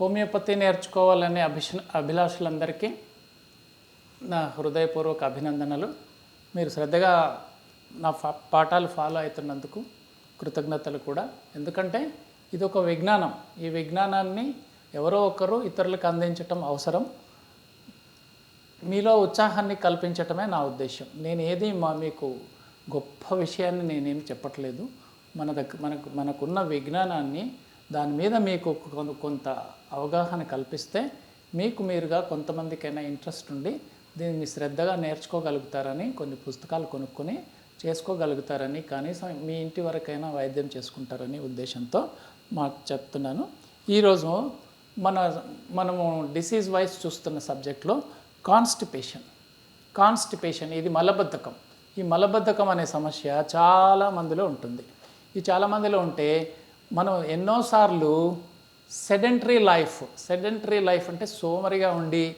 Homeopathy నేర్చుకోవాలనే అభిష అభిలాషులందరికీ నా హృదయపూర్వక అభినందనలు. మీరు శ్రద్ధగా నా పాఠాలు ఫాలో అవుతున్నందుకు కృతజ్ఞతలు కూడా. ఎందుకంటే ఇది ఒక విజ్ఞానం. ఈ విజ్ఞానాన్ని ఎవరో ఒకరు ఇతరులకు అందించటం అవసరం. మీలో ఉత్సాహాన్ని కల్పించటమే నా ఉద్దేశం నేను ఏది మా మీకు గొప్ప విషయాన్ని నేనేం చెప్పట్లేదు. మన దగ్గర మనకు మనకున్న విజ్ఞానాన్ని దాని మీద మీకు కొంత అవగాహన కల్పిస్తే మీకు మీరుగా కొంతమందికైనా ఇంట్రెస్ట్ ఉండి దీన్ని శ్రద్ధగా నేర్చుకోగలుగుతారని కొన్ని పుస్తకాలు కొనుక్కొని చేసుకోగలుగుతారని కనీసం మీ ఇంటి వరకైనా వైద్యం చేసుకుంటారని ఉద్దేశంతో మాకు చెప్తున్నాను. ఈరోజు మన మనము డిసీజ్ వైజ్ చూస్తున్న సబ్జెక్ట్లో కాన్స్టిపేషన్. కాన్స్టిపేషన్ ఇది మలబద్ధకం. ఈ మలబద్ధకం అనే సమస్య చాలా మందిలో ఉంటుంది. ఈ చాలా మందిలో ఉంటే మనం ఎన్నోసార్లు సెడెంటరీ లైఫ్ సెడెంటరీ లైఫ్ అంటే సోమరిగా ఉండి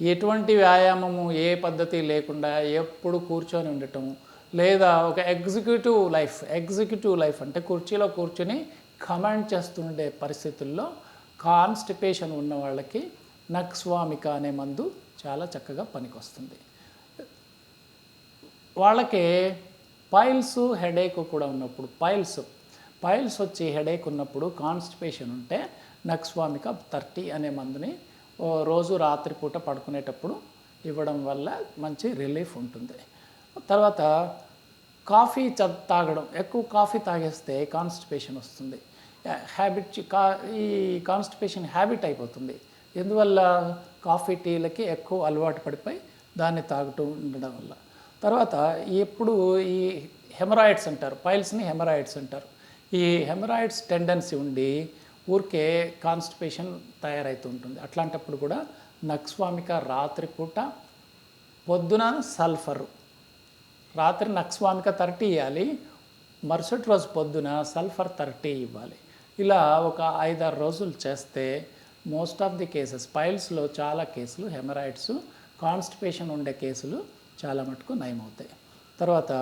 ఎటువంటి వ్యాయామము ఏ పద్ధతి లేకుండా ఎప్పుడు కూర్చొని ఉండటం. లేదా ఒక ఎగ్జిక్యూటివ్ లైఫ్ ఎగ్జిక్యూటివ్ లైఫ్ అంటే కుర్చీలో కూర్చొని కమాండ్ చేస్తుండే పరిస్థితుల్లో కాన్స్టిపేషన్ ఉన్న వాళ్ళకి నక్స్వామిక అనే మందు చాలా చక్కగా పనికొస్తుంది. వాళ్ళకి పైల్స్ హెడేక్ కూడా ఉన్నప్పుడు పైల్స్ పైల్స్ వచ్చి హెడేక్ ఉన్నప్పుడు కాన్స్టిపేషన్ ఉంటే నక్స్వామిక థర్టీ అనే మందుని ఓ రోజు రాత్రిపూట పడుకునేటప్పుడు ఇవ్వడం వల్ల మంచి రిలీఫ్ ఉంటుంది. తర్వాత కాఫీ చ తాగడం ఎక్కువ కాఫీ తాగేస్తే కాన్స్టిపేషన్ వస్తుంది. హ్యాబిట్ కా ఈ కాన్స్టిపేషన్ హ్యాబిట్ అయిపోతుంది. ఎందువల్ల కాఫీ టీలకి ఎక్కువ అలవాటు పడిపోయి దాన్ని తాగుతూ ఉండడం వల్ల. తర్వాత ఎప్పుడు ఈ హెమరాయిడ్స్ అంటారు పైల్స్ని హెమరాయిడ్స్ అంటారు. ఈ హెమరాయిడ్స్ టెండెన్సీ ఉండి ఊరికే కాన్స్టిపేషన్ తయారవుతుంటుంది అట్లాంటప్పుడు కూడా నక్స్వామిక రాత్రిపూట పొద్దున సల్ఫరు. రాత్రి నక్స్వామిక థర్టీ ఇవ్వాలి మరుసటి రోజు పొద్దున సల్ఫర్ థర్టీ ఇవ్వాలి. ఇలా ఒక ఐదారు రోజులు చేస్తే మోస్ట్ ఆఫ్ ది కేసెస్ పైల్స్లో చాలా కేసులు హెమరాయిడ్స్ కాన్స్టిపేషన్ ఉండే కేసులు చాలా మటుకు నయమవుతాయి. తర్వాత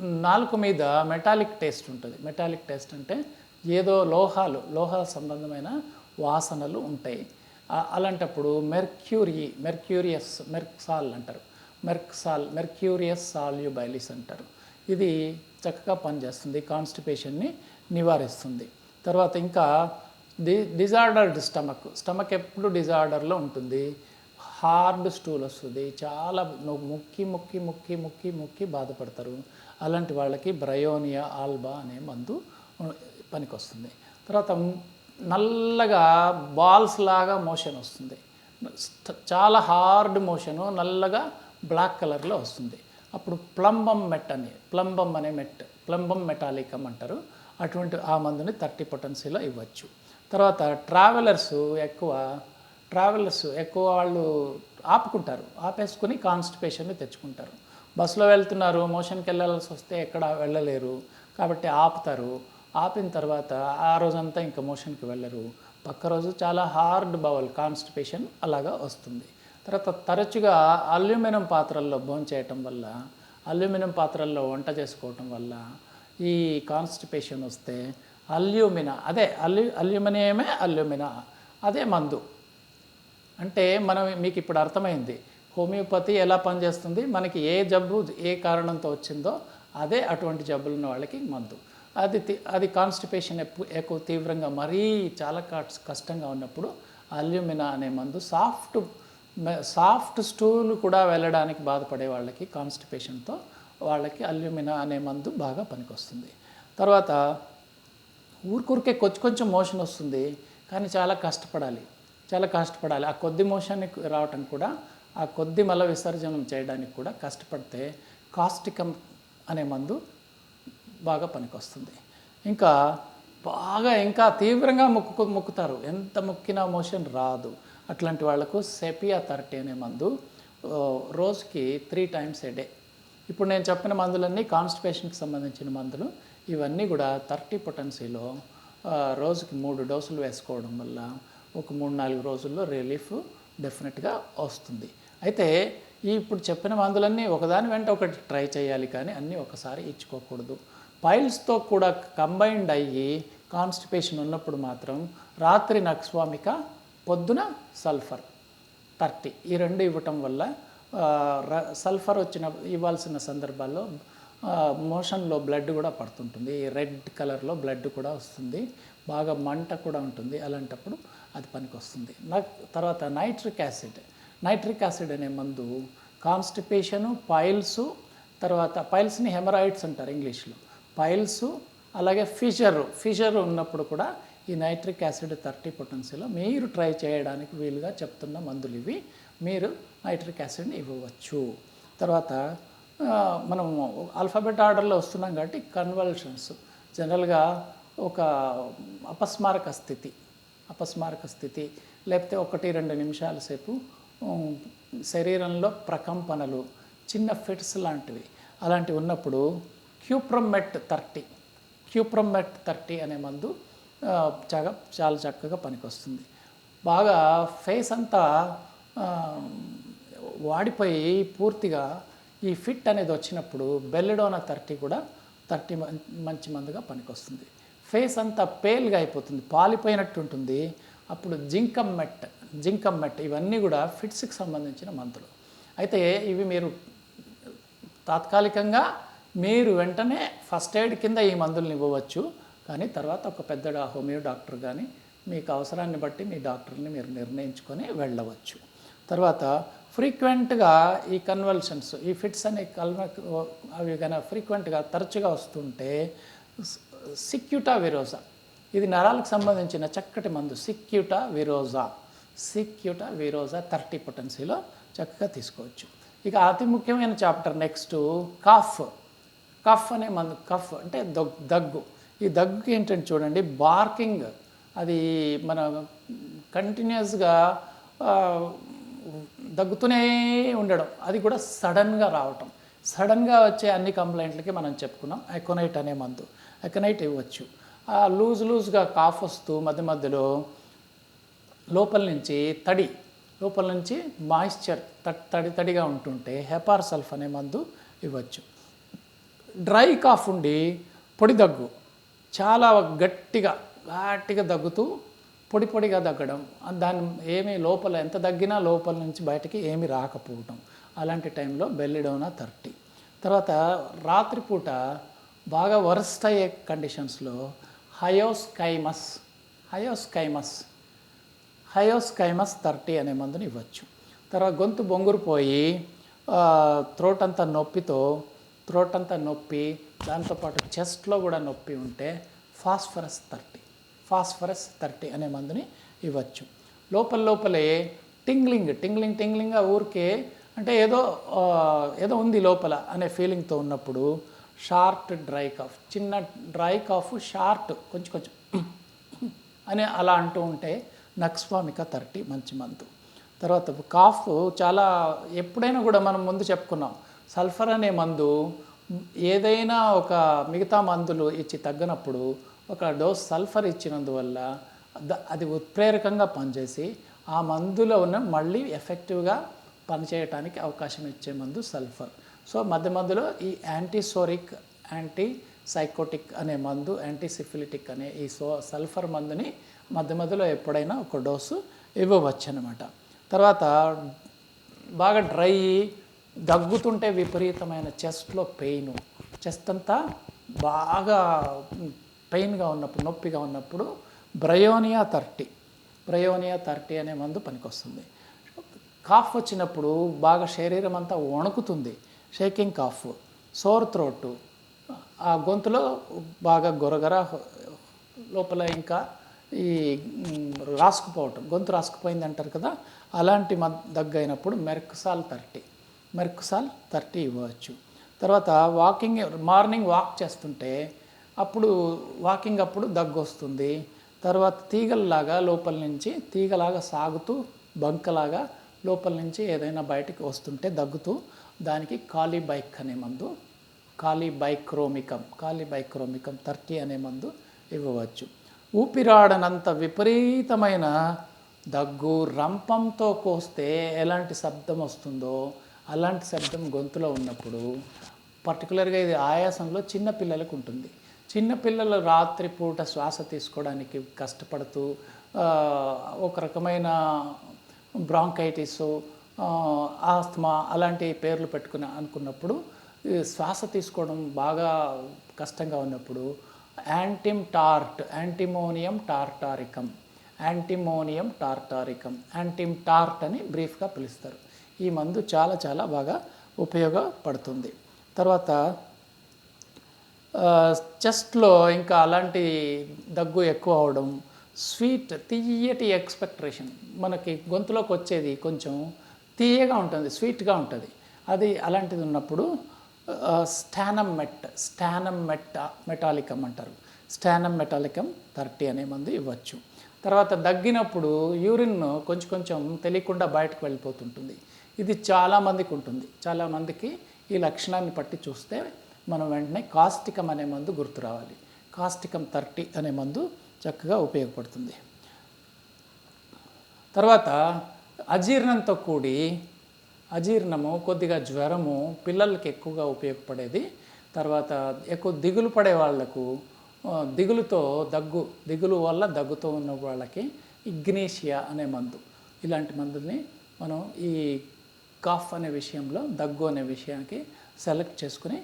నాలుగు మీద మెటాలిక్ టేస్ట్ ఉంటుంది. మెటాలిక్ టేస్ట్ అంటే ఏదో లోహాలు లోహ సంబంధమైన వాసనలు ఉంటాయి. అలాంటప్పుడు మెర్క్యూరీ మెర్క్యూరియస్ మెర్క్సాల్ అంటారు. మెర్క్సాల్ మెర్క్యూరియస్ సాల్యుబైలిస్ అంటారు. ఇది చక్కగా పనిచేస్తుంది కాన్స్టిపేషన్ని నివారిస్తుంది. తర్వాత ఇంకా డి డిజార్డర్డ్ స్టమక్. స్టమక్ ఎప్పుడు డిజార్డర్లో ఉంటుంది? హార్డ్ స్టూల్ వస్తుంది. చాలా ముక్కి ముక్కి ముక్కి ముక్కి ముక్కి బాధపడతారు. అలాంటి వాళ్ళకి బ్రయోనియా ఆల్బా అనే మందు పనికొస్తుంది. తర్వాత నల్లగా బాల్స్ లాగా మోషన్ వస్తుంది. చాలా హార్డ్ మోషను నల్లగా బ్లాక్ కలర్లో వస్తుంది. అప్పుడు ప్లంబం మెట్ అని ప్లంబం అనే మెట్ ప్లంబం మెటాలికం అంటారు. అటువంటి ఆ మందుని థర్టీ పొటెన్సీలో ఇవ్వచ్చు. తర్వాత ట్రావెలర్స్ ఎక్కువ ట్రావెలర్స్ ఎక్కువ వాళ్ళు ఆపుకుంటారు. ఆపేసుకుని కాన్స్టిపేషన్ని తెచ్చుకుంటారు. బస్సులో వెళ్తున్నారు మోషన్కి వెళ్ళాల్సి వస్తే ఎక్కడ వెళ్ళలేరు కాబట్టి ఆపుతారు. ఆపిన తర్వాత ఆ రోజంతా ఇంకా మోషన్కి వెళ్ళరు. పక్క రోజు చాలా హార్డ్ బౌల్ కాన్స్టిపేషన్ అలాగా వస్తుంది. తర్వాత తరచుగా అల్యూమినియం పాత్రల్లో భోంచేయటం వల్ల అల్యూమినియం పాత్రల్లో వంట చేసుకోవటం వల్ల ఈ కాన్స్టిపేషన్ వస్తే అల్యూమినా అదే అల్యూ అల్యూమినియమే అల్యూమినా అదే మందు. అంటే మనం మీకు ఇప్పుడు అర్థమైంది. హోమియోపతి ఎలా పనిచేస్తుంది? మనకి ఏ జబ్బు ఏ కారణంతో వచ్చిందో అదే అటువంటి జబ్బులు ఉన్న వాళ్ళకి మందు. అది అది కాన్స్టిపేషన్ ఎక్కువ తీవ్రంగా మరీ చాలా కష్టంగా ఉన్నప్పుడు అల్యూమినా అనే మందు సాఫ్ట్ సాఫ్ట్ స్టూల్ కూడా వెళ్ళడానికి బాధపడే వాళ్ళకి కాన్స్టిపేషన్తో వాళ్ళకి అల్యూమినా అనే మందు బాగా పనికొస్తుంది. తర్వాత ఊరికూరికే కొంచెం కొంచెం మోషన్ వస్తుంది కానీ చాలా కష్టపడాలి. చాలా కష్టపడాలి. ఆ కొద్ది మోషన్ని రావటం కూడా ఆ కొద్ది మల విసర్జనం చేయడానికి కూడా కష్టపడితే కాస్టికం అనే మందు బాగా పనికొస్తుంది. ఇంకా బాగా ఇంకా తీవ్రంగా ముక్కు మొక్కుతారు. ఎంత ముక్కినా మోషన్ రాదు. అట్లాంటి వాళ్ళకు సెపియా థర్టీ అనే మందు రోజుకి త్రీ టైమ్స్ ఏ డే. ఇప్పుడు నేను చెప్పిన మందులన్నీ కాన్స్టిపేషన్కి సంబంధించిన మందులు. ఇవన్నీ కూడా థర్టీ పొటెన్సీలో రోజుకి మూడు డోసులు వేసుకోవడం వల్ల ఒక మూడు నాలుగు రోజుల్లో రిలీఫ్ డెఫినెట్గా వస్తుంది. అయితే ఈ ఇప్పుడు చెప్పిన మందులన్నీ ఒకదాని వెంట ఒకటి ట్రై చేయాలి కానీ అన్నీ ఒకసారి ఇచ్చుకోకూడదు. పైల్స్తో కూడా కంబైన్డ్ అయ్యి కాన్స్టిపేషన్ ఉన్నప్పుడు మాత్రం రాత్రి నక్స్వామిక పొద్దున సల్ఫర్ థర్టీ ఈ రెండు ఇవ్వటం వల్ల ర- సల్ఫర్ వచ్చిన ఇవ్వాల్సిన సందర్భాల్లో మోషన్లో బ్లడ్ కూడా పడుతుంటుంది. రెడ్ కలర్లో బ్లడ్ కూడా వస్తుంది. బాగా మంట కూడా ఉంటుంది. అలాంటప్పుడు అది పనికి వస్తుంది నాకు తర్వాత నైట్రిక్ యాసిడ్. నైట్రిక్ యాసిడ్ అనే మందు కాన్స్టిపేషను పైల్స్ తర్వాత పైల్స్ని హెమరాయిడ్స్ అంటారు ఇంగ్లీష్లో. పైల్స్ అలాగే ఫిషర్ ఫిషర్ ఉన్నప్పుడు కూడా ఈ నైట్రిక్ యాసిడ్ థర్టీ పొటెన్సీలో మీరు ట్రై చేయడానికి వీలుగా చెప్తున్న మందులు ఇవి. మీరు నైట్రిక్ యాసిడ్ని ఇవ్వవచ్చు. తర్వాత మనం ఆల్ఫాబెట్ ఆర్డర్లో వస్తున్నాం కాబట్టి కన్వల్షన్స్. జనరల్గా ఒక అపస్మారక స్థితి అపస్మారక స్థితి లేకపోతే ఒకటి రెండు నిమిషాల సేపు శరీరంలో ప్రకంపనలు చిన్న ఫిట్స్ లాంటివి. అలాంటివి ఉన్నప్పుడు క్యూప్రమెట్ థర్టీ క్యూప్రమెట్ థర్టీ అనే మందు చాలా చాలా చక్కగా పనికొస్తుంది. బాగా ఫేస్ అంతా వాడిపోయి పూర్తిగా ఈ ఫిట్ అనేది వచ్చినప్పుడు బెల్లడోనా థర్టీ కూడా థర్టీ మంచి మందుగా పనికొస్తుంది. ఫేస్ అంతా పేల్గా అయిపోతుంది పాలిపోయినట్టు ఉంటుంది అప్పుడు జింకం మెట్ జింకమ్ మెట్ ఇవన్నీ కూడా ఫిట్స్కి సంబంధించిన మందులు. అయితే ఇవి మీరు తాత్కాలికంగా మీరు వెంటనే ఫస్ట్ ఎయిడ్ కింద ఈ మందులను ఇవ్వవచ్చు. కానీ తర్వాత ఒక పెద్ద హోమియో డాక్టర్ కానీ మీకు అవసరాన్ని బట్టి మీ డాక్టర్ని మీరు నిర్ణయించుకొని వెళ్ళవచ్చు. తర్వాత ఫ్రీక్వెంట్గా ఈ కన్వల్షన్స్ ఈ ఫిట్స్ అనే కల్మ అవి కానీ ఫ్రీక్వెంట్గా తరచుగా వస్తుంటే సిక్యూటా విరోజా. ఇది నరాలకు సంబంధించిన చక్కటి మందు సిక్యూటా విరోజా. సిక్యూట విరోజా థర్టీ పొటెన్సీలో చక్కగా తీసుకోవచ్చు. ఇక అతి ముఖ్యమైన చాప్టర్ నెక్స్ట్ కఫ్. కఫ్ అనే మందు కఫ్ అంటే దగ్ దగ్గు. ఈ దగ్గుకి ఏంటంటే చూడండి బార్కింగ్. అది మన కంటిన్యూస్గా దగ్గుతూనే ఉండడం. అది కూడా సడన్గా రావటం. సడన్గా వచ్చే అన్ని కంప్లైంట్లకి మనం చెప్పుకున్నాం ఎకోనైట్ అనే మందు. ఎకోనైట్ ఇవ్వచ్చు. లూజ్ లూజ్గా కాఫ్ వస్తూ మధ్య మధ్యలో లోపల నుంచి తడి లోపల నుంచి మాయిశ్చర్ తడి తడిగా ఉంటుంటే హెపార్ సల్ఫ్ అనే మందు ఇవ్వచ్చు. డ్రై కాఫ్ ఉండి పొడి దగ్గు చాలా గట్టిగా గట్టిగా దగ్గుతూ పొడి పొడిగా దగ్గడం దాని ఏమీ లోపల ఎంత దగ్గినా లోపల నుంచి బయటికి ఏమి రాకపోవటం. అలాంటి టైంలో బెల్లిడోనా థర్టీ. తర్వాత రాత్రిపూట బాగా వరస్ట్ అయ్యే కండిషన్స్లో హయోస్కైమస్ హయోస్కైమస్ హయోస్కైమస్ థర్టీ అనే మందుని ఇవ్వచ్చు. తర్వాత గొంతు బొంగురుపోయి త్రోట్ అంతా నొప్పితో త్రోట్ అంతా నొప్పి దాంతోపాటు చెస్ట్లో కూడా నొప్పి ఉంటే ఫాస్ఫరస్ థర్టీ ఫాస్ఫరస్ థర్టీ అనే మందుని ఇవ్వచ్చు. లోపల లోపలే టింగ్లింగ్ టింగ్లింగ్ టింగ్లింగ్గా ఊరికే అంటే ఏదో ఏదో ఉంది లోపల అనే ఫీలింగ్తో ఉన్నప్పుడు షార్ట్ డ్రై కాఫ్ చిన్న డ్రై కాఫ్ షార్ట్ కొంచెం కొంచెం అని అలా అంటూ ఉంటే నక్స్వామిక థర్టీ మంచి మందు. తర్వాత కాఫ్ చాలా ఎప్పుడైనా కూడా మనం ముందు చెప్పుకున్నాం. సల్ఫర్ అనే మందు ఏదైనా ఒక మిగతా మందులు ఇచ్చి తగ్గినప్పుడు ఒక డోస్ సల్ఫర్ ఇచ్చినందువల్ల అది ఉత్ప్రేరకంగా పనిచేసి ఆ మందులో ఉన్న మళ్ళీ ఎఫెక్టివ్గా పనిచేయటానికి అవకాశం ఇచ్చే మందు సల్ఫర్. సో మధ్య మధ్యలో ఈ యాంటీసోరిక్ యాంటీ సైకోటిక్ అనే మందు యాంటీసిఫిలిటిక్ అనే ఈ సో సల్ఫర్ మందుని మధ్య మధ్యలో ఎప్పుడైనా ఒక డోసు ఇవ్వవచ్చు అనమాట తర్వాత బాగా డ్రై దగ్గుతుంటే విపరీతమైన చెస్ట్లో పెయిన్. చెస్ట్ అంతా బాగా పెయిన్గా ఉన్నప్పుడు నొప్పిగా ఉన్నప్పుడు బ్రయోనియా థర్టీ. బ్రయోనియా థర్టీ అనే మందు పనికొస్తుంది. కాఫ్ వచ్చినప్పుడు బాగా శరీరం అంతా వణుకుతుంది. షేకింగ్ కాఫ్ సోర్ థ్రోట్ ఆ గొంతులో బాగా గొరగర లోపల ఇంకా ఈ రాసుకుపోవటం గొంతు రాసుకుపోయింది అంటారు కదా అలాంటి మ దగ్గు అయినప్పుడు మెర్క్సాల్ థర్టీ మెర్క్సాల్ థర్టీ ఇవ్వచ్చు. తర్వాత వాకింగ్ మార్నింగ్ వాక్ చేస్తుంటే అప్పుడు వాకింగ్ అప్పుడు దగ్గు వస్తుంది తర్వాత తీగల్లాగా లోపల నుంచి తీగలాగా సాగుతూ బంకలాగా లోపల నుంచి ఏదైనా బయటికి వస్తుంటే దగ్గుతూ దానికి ఖాళీ బైక్ అనే మందు ఖాళీ బైక్రోమికం ఖాళీ బైక్రోమికం థర్టీ అనే మందు ఇవ్వవచ్చు. ఊపిరాడనంత విపరీతమైన దగ్గు రంపంతో కోస్తే ఎలాంటి శబ్దం వస్తుందో అలాంటి శబ్దం గొంతులో ఉన్నప్పుడు పర్టికులర్గా ఇది ఆయాసంలో చిన్నపిల్లలకు ఉంటుంది. చిన్నపిల్లలు రాత్రిపూట శ్వాస తీసుకోవడానికి కష్టపడుతూ ఒక రకమైన బ్రాంకైటిస్ ఆస్తమా అలాంటి పేర్లు పెట్టుకుని అనుకున్నప్పుడు శ్వాస తీసుకోవడం బాగా కష్టంగా ఉన్నప్పుడు యాంటిమ్ టార్ట్ యాంటిమోనియం టార్టారికం యాంటిమోనియం టార్టారికం యాంటిమ్ టార్ట్ అని బ్రీఫ్గా పిలుస్తారు. ఈ మందు చాలా చాలా బాగా ఉపయోగపడుతుంది. తర్వాత చెస్ట్లో ఇంకా అలాంటి దగ్గు ఎక్కువ అవడం స్వీట్ తీయటి ఎక్స్పెక్టేషన్ మనకి గొంతులోకి వచ్చేది కొంచెం తీయగా ఉంటుంది స్వీట్గా ఉంటుంది. అది అలాంటిది ఉన్నప్పుడు స్టానమ్ మెట్ స్టానమ్ మెట్ మెటాలికం అంటారు. స్టానం మెటాలికం థర్టీ అనే మందు ఇవ్వచ్చు. తర్వాత దగ్గినప్పుడు యూరిన్ కొంచెం కొంచెం తెలియకుండా బయటకు వెళ్ళిపోతుంటుంది. ఇది చాలామందికి ఉంటుంది. చాలామందికి ఈ లక్షణాన్ని పట్టి చూస్తే మనం వెంటనే కాస్టికం అనే మందు గుర్తు రావాలి. కాస్టికం థర్టీ అనే మందు చక్కగా ఉపయోగపడుతుంది. తర్వాత అజీర్ణంతో కూడి అజీర్ణము కొద్దిగా జ్వరము పిల్లలకి ఎక్కువగా ఉపయోగపడేది. తర్వాత ఎక్కువ దిగులు పడే వాళ్ళకు దిగులుతో దగ్గు దిగులు వల్ల దగ్గుతో ఉన్న వాళ్ళకి ఇగ్నేషియా అనే మందు. ఇలాంటి మందుల్ని మనం ఈ కాఫ్ అనే విషయంలో దగ్గు అనే విషయానికి సెలెక్ట్ చేసుకుని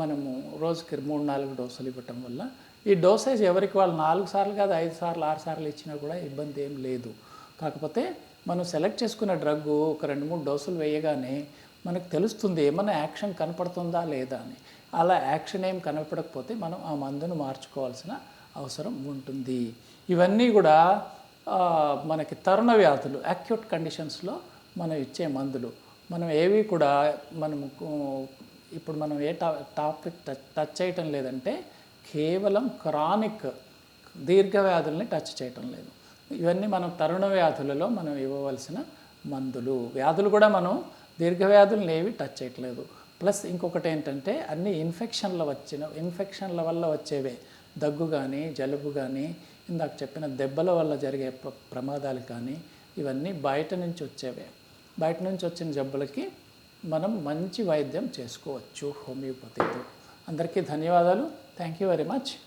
మనము రోజుకి మూడు నాలుగు డోసులు ఇవ్వటం వల్ల ఈ డోసేజ్ ఎవరికి వాళ్ళు నాలుగు సార్లు కాదు ఐదు సార్లు ఆరు సార్లు ఇచ్చినా కూడా ఇబ్బంది ఏం లేదు. కాకపోతే మనం సెలెక్ట్ చేసుకున్న డ్రగ్ ఒక రెండు మూడు డోసులు వేయగానే మనకు తెలుస్తుంది ఏమైనా యాక్షన్ కనపడుతుందా లేదా అని. అలా యాక్షన్ ఏం కనపడకపోతే మనం ఆ మందును మార్చుకోవాల్సిన అవసరం ఉంటుంది. ఇవన్నీ కూడా మనకి తరుణ వ్యాధులు అక్యూట్ కండిషన్స్లో మనం ఇచ్చే మందులు. మనం ఏవి కూడా మనము ఇప్పుడు మనం ఏ టా టాపిక్ టచ్ టచ్ చేయటం లేదంటే కేవలం క్రానిక్ దీర్ఘ వ్యాధుల్ని టచ్ చేయటం లేదు. ఇవన్నీ మనం తరుణ వ్యాధులలో మనం ఇవ్వవలసిన మందులు. వ్యాధులు కూడా మనం దీర్ఘ వ్యాధులను ఏవి టచ్ చేయట్లేదు. ప్లస్ ఇంకొకటి ఏంటంటే అన్ని ఇన్ఫెక్షన్ల వచ్చిన ఇన్ఫెక్షన్ల వల్ల వచ్చేవే దగ్గు కానీ జలుబు కానీ ఇందాక చెప్పిన దెబ్బల వల్ల జరిగే ప్రమాదాలు కానీ ఇవన్నీ బయట నుంచి వచ్చేవే. బయట నుంచి వచ్చిన జబ్బులకి మనం మంచి వైద్యం చేసుకోవచ్చు హోమియోపతితో. అందరికీ ధన్యవాదాలు. Thank you very much